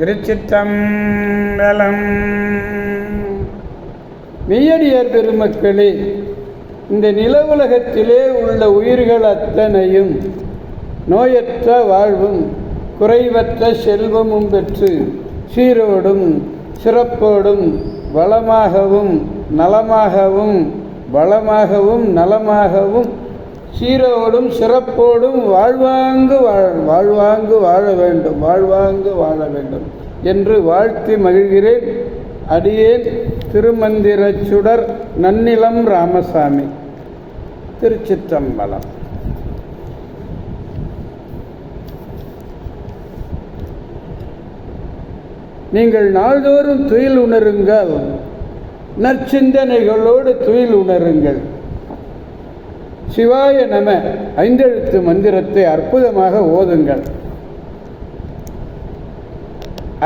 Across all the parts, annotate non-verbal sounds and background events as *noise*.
திருச்சிற்றம்பலம். மெய்யடியார் பெருமக்களே இந்த நில உலகத்திலே உள்ள உயிர்கள் அத்தனையும் நோயற்ற வாழ்வும் குறைவற்ற செல்வமும் பெற்று சீரோடும் சிறப்போடும் வளமாகவும் நலமாகவும் வளமாகவும் நலமாகவும் சீரோடும் சிறப்போடும் வாழ்வாங்கு வாழ வாழ்வாங்கு வாழ வேண்டும் வாழ்வாங்கு வாழ வேண்டும் என்று வாழ்த்தி மகிழ்கிறேன். அடியேன் திருமந்திரச் சுடர் நன்னிலம் ராமசாமி. திருச்சிற்றம்பலம். நீங்கள் நாள்தோறும் துயில் உணருங்கள். நற்சிந்தனைகளோடு துயில் உணருங்கள். சிவாய நம ஐந்தெழுத்து மந்திரத்தை அற்புதமாக ஓதுங்கள்.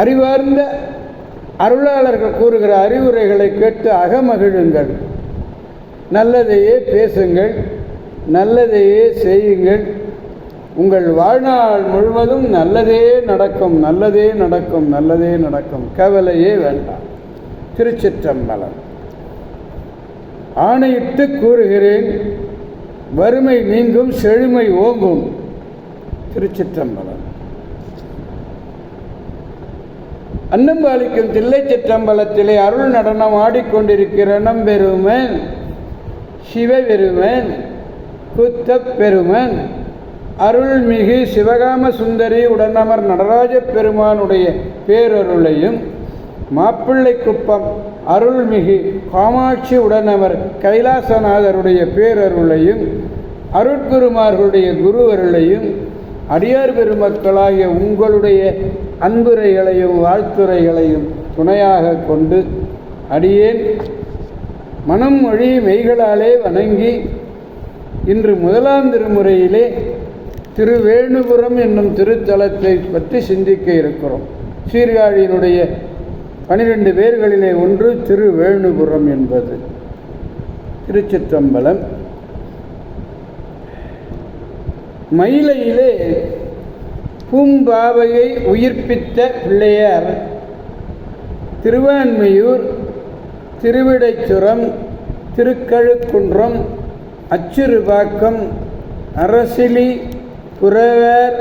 அறிவார்ந்த அருளாளர்கள் கூறுகிற அறிவுரைகளை கேட்டு அகமகிழுங்கள். நல்லதையே பேசுங்கள் நல்லதையே செய்யுங்கள். உங்கள் வாழ்நாள் முழுவதும் நல்லதே நடக்கும் நல்லதே நடக்கும் நல்லதே நடக்கும். கவலையே வேண்டாம். திருச்சிற்றம்பலம். ஆணையிட்டு கூறுகிறேன் வறுமை நீங்கும் செழுமை ஓங்கும். திருச்சிற்றம்பலம். அன்னம்பாலிக்கும் தில்லை சிற்றம்பலத்திலே அருள் நடனம் ஆடிக்கொண்டிருக்கிற நம்பெருமன் சிவபெருமன் குத்தப் பெருமன் அருள்மிகு சிவகாம சுந்தரி உடனமர் நடராஜ பெருமானுடைய பேரருளையும் மாப்பிள்ளை குப்பம் அருள்மிகு காமாட்சி உடனவர் கைலாசநாதருடைய பேரருளையும் அருட்குருமார்களுடைய குருவர்களையும் அடியார் பெருமக்களாகிய உங்களுடைய அன்புரைகளையும் வாழ்த்துரைகளையும் துணையாக கொண்டு அடியேன் மனம் மொழி மெய்களாலே வணங்கி இன்று முதலாம் திருமுறையிலே திருவேணுபுரம் என்னும் திருத்தலத்தை பற்றி சிந்திக்க இருக்கிறோம். சீர்காழியினுடைய பனிரெண்டு பேர்களிலே ஒன்று திருவேணுபுரம் என்பது. திருச்சிற்றம்பலம். மயிலையிலே பூம்பாவையை உயிர்ப்பித்த பிள்ளையார் திருவான்மையூர் திருவிடைச்சுரம் திருக்கழுக்குன்றம் அச்சுறுபாக்கம் அரசிலி புறவர்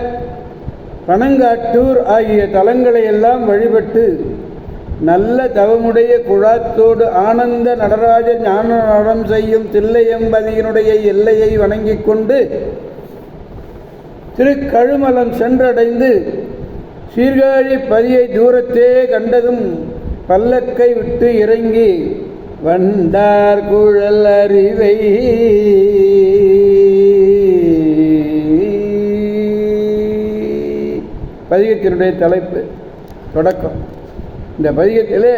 பனங்காட்டூர் ஆகிய தலங்களையெல்லாம் வழிபட்டு நல்ல தவமுடைய குழாத்தோடு ஆனந்த நடராஜ ஞான நடம் செய்யும் தில்லையம்பதியினுடைய எல்லையை வணங்கிக் கொண்டு திருக்கழுமலம் சென்றடைந்து சீர்காழி பதியை தூரத்தே கண்டதும் பல்லக்கை விட்டு இறங்கி வந்தார் குழல் அறிவை பதிகத்தினுடைய தலைப்பு தொடக்கம். இந்த பதிகத்திலே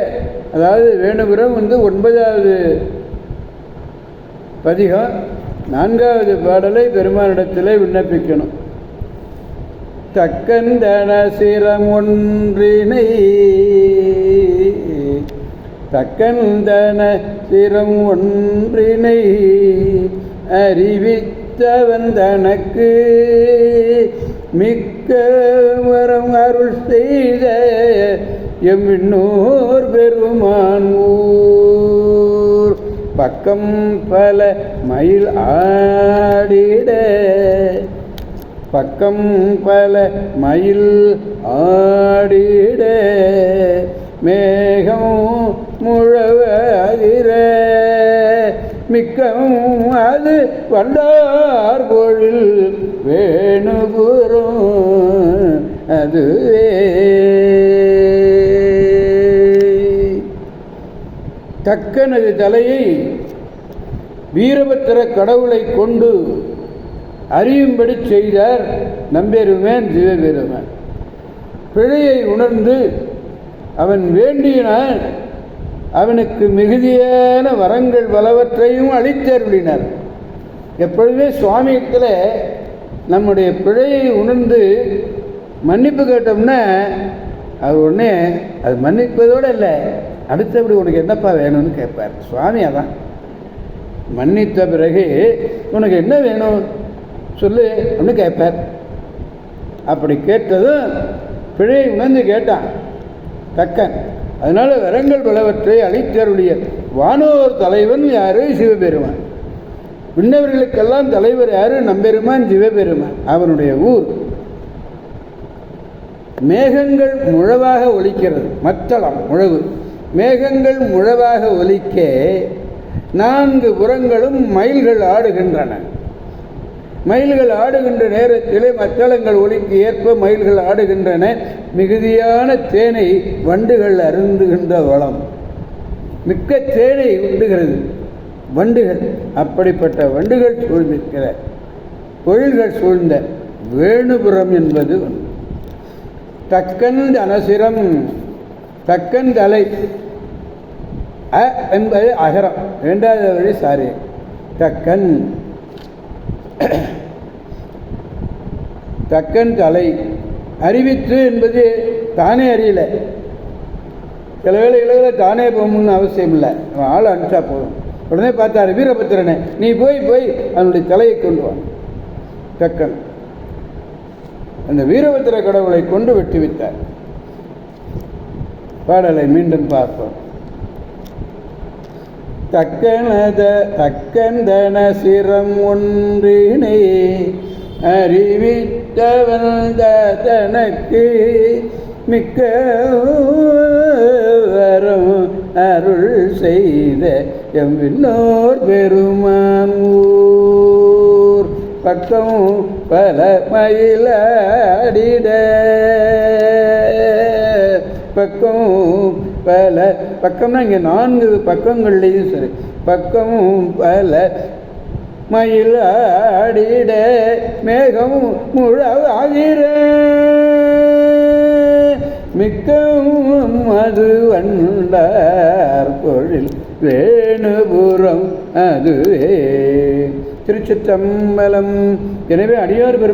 அதாவது வேணுபுரம் வந்து ஒன்பதாவது பதிகம் நான்காவது பாடலை பெருமானிடத்திலே விண்ணப்பிக்கணும். தக்கந்தன சிரமொன்றினை தக்கந்தன சிரம் ஒன்றினை அறிவித்தவன் தனக்கு மிக்க வரம் அருள் செய்த எம்மின்னோர் பெருமான் ஊர். பக்கம் பல மயில் ஆடிட பக்கம் பல மயில் ஆடிட மேகம் முழவ மிக்கவும் அது வண்டார் பொழில் வேணுபுரம் அதுவே. தக்கனது தலையை வீரபத்திர கடவுளை கொண்டு அறியும்படி செய்தார். நம்பெருமேன் திவபெருமன் பிழையை உணர்ந்து அவன் வேண்டியினால் அவனுக்கு மிகுதியான வரங்கள் பலவற்றையும் அளித்தருளினர். எப்பொழுதுமே சுவாமியத்தில் நம்முடைய பிழையை உணர்ந்து மன்னிப்பு கேட்டோம்னா அது உடனே அது மன்னிப்பதோடு இல்லை. அடுத்தபடி உனக்கு என்னப்பா வேணும்னு கேட்பார். சுவாமி அதான். மன்னித்த பிறகு உனக்கு என்ன வேணும்? சொல்லு அப்படின்னு கேட்பார் அப்படி கேட்டதும் பிழையை உணர்ந்து கேட்டான். தக்கன் அதனால் வரங்கள் பலவற்றை அளித்தருளிய வானோர் தலைவன் யாரு? சிவபெருமான். விண்ணவர்களுக்கெல்லாம் தலைவர் யாரு? நம்பெருமான் சிவபெருமான் அவனுடைய ஊர். மேகங்கள் முழவாக ஒலிக்கிறது மத்தளம் முழவு. மேகங்கள் முழவாக ஒலிக்க நான்கு புறங்களும் மயில்கள் ஆடுகின்றன. மயில்கள் ஆடுகின்ற நேரத்திலே மத்தளங்கள் ஒலிக்கு ஏற்ப மயில்கள் ஆடுகின்றன. மிகுதியான தேனை வண்டுகள் அருந்துகின்ற வளம். மிக்க தேனை உண்டுகிறது. வண்டுகள் அப்படிப்பட்ட வண்டுகள் சூழ்ந்திருக்கிற பொழில்கள் சூழ்ந்த வேணுபுரம் என்பது தக்கன் அனசிரம் தக்கன் தலை அ என்பது அகரம். இரண்டாவது வழி சாரி. தக்கன் *clears throat* தக்கன் தலை அறிவித்து என்பது தானே அறியல. சில வேளைகளில் தானே போகணும்னு அவசியம் இல்லை. அவன் ஆள் அனுப்பிச்சா போதும். உடனே பார்த்தாரு வீரபத்திரனை நீ போய் போய் அவனுடைய தலையை கொண்டு வா. தக்கன் அந்த வீரபத்திர கடவுளை கொண்டு வெட்டி விட்டார். பாடலை மீண்டும் பார்ப்போம். தக்கனத தக்கந்தன சிரம் ஒன்றினை அறிவித்தவன் தனக்கு மிக்க வரும் அருள் செய்த எம் விண்ணோர் பெருமான் ஊர். பக்கம் பல மயிலாடிட பக்கம் பல பக்கம்னா இங்கே நான்கு பக்கங்கள்லேயும் சரி. பக்கமும் பல மயிலாடிட மேகம் முழவாகிற. மிக்கவும் அது வண்டார் பொழில் வேணுபுரம் அதுவே. திருச்சித்தம்பலம் எனவே அடியார் பெருமா